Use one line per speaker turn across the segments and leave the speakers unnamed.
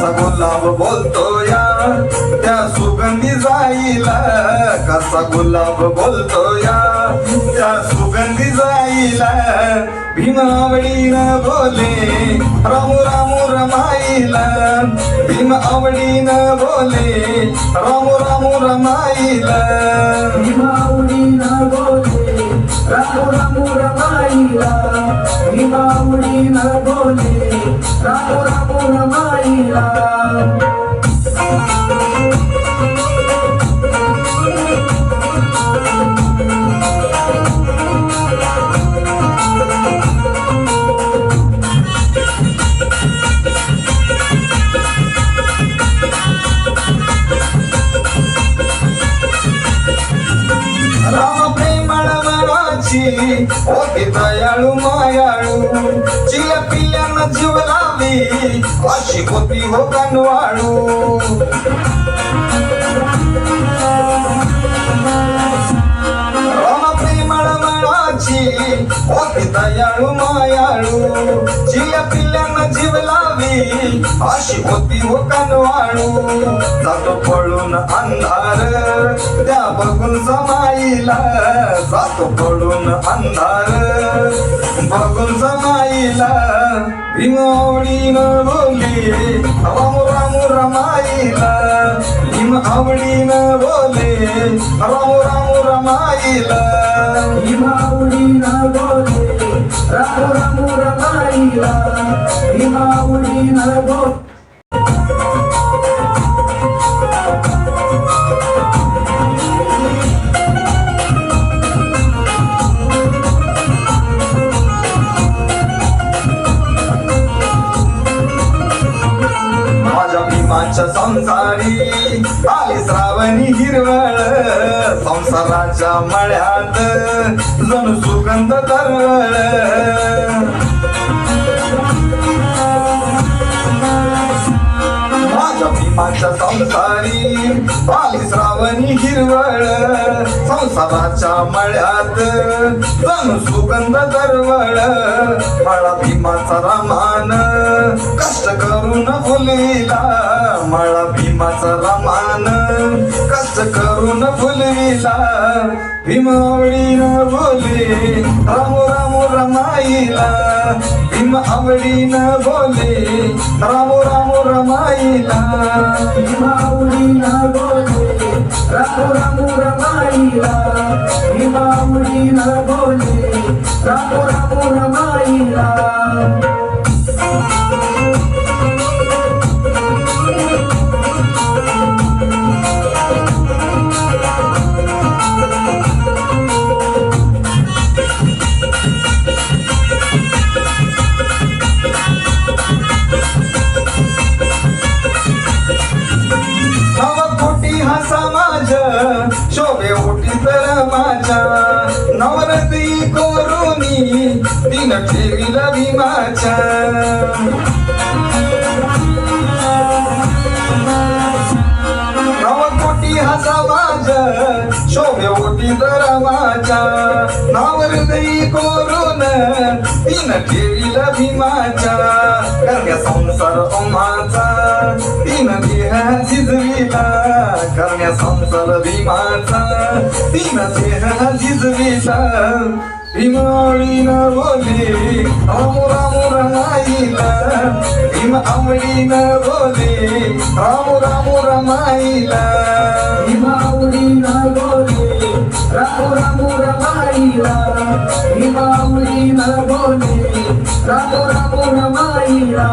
बोलतो या त्या सुगंधी जाईला कसा गुलाब बोलतो या त्या सुगंधी जाईला भीमावडीन आवडीनं बोले रामू रामू रमाईला. भीम आवडीनं बोले रामू रामू रमाईला.
रमाईला
मनाची होती दयाळू मायाळू चिल्या पिल्यांना जीव लावी अशी दयाळू मायाळू चिल्या पिल्यांना जीव लावी अशी होती हो कानवाळू. जातो पळून अंधार त्या बघून समाईला जातो पळून अंधार बघून समाईला भीमावडीनं बोली राम मुरा रमाईला. भीम आवडीनं बोले राम राम रमाईला.
बोले रामू रामू रमाईला भीमावडीनं बोले
संसारी आली श्रावणी हिरवळ. संसाराच्या मळ्यात जणू सुगंध तरवळ. माझ्या संसारी पाली श्रावणी हिरवळ संसाराच्या मळ्यात जणू सुगंध दरवळ मळा भीमाचा रामान कष्ट करून फुलविला मळा भीमाचा रामान कष्ट करून फुलविला भीमावडीनं बोले राम राम रमाईला. भीम आवडीनं बोले राम राम रमाईला
भीमावडीनं बोले रामू रामू रमाईला भीमावडीनं बोले रामू रामू रमाईला
नव दिन ठेविला भीमाच्या नव कोटी हा समाज शोभे ओटी तर माझ्या नावरती कोरून दिन ठेविला भीमाच्या करण्या संसार ओमाचा तीन देह झिजविला करण्या संसार भीमाचा तीन देह झिजविला भीमावळीनं बोले राम राम रमाईला भीम आवडीनं बोले राम राम रमाईला
भीमावडीनं बोले रामू रामू रमाईला भीमावडीनं बोले रामू रामू रमाईला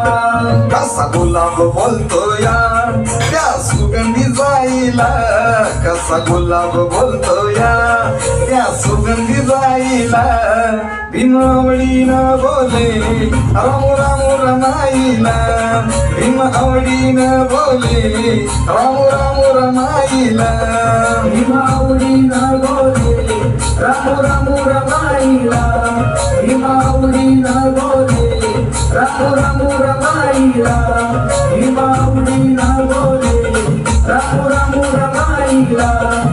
कसा गुलाब जाईला कसा गुलाब बोलतो या? त्या सुगंधी जाईला भीमावडीनं बोले राम राम रमाईला भीम आवडीनं बोले राम राम रमाईला
भीमावडीनं बोले राम राम रमाईला भीमावडीनं बोले राम राम रमाईला रमाईला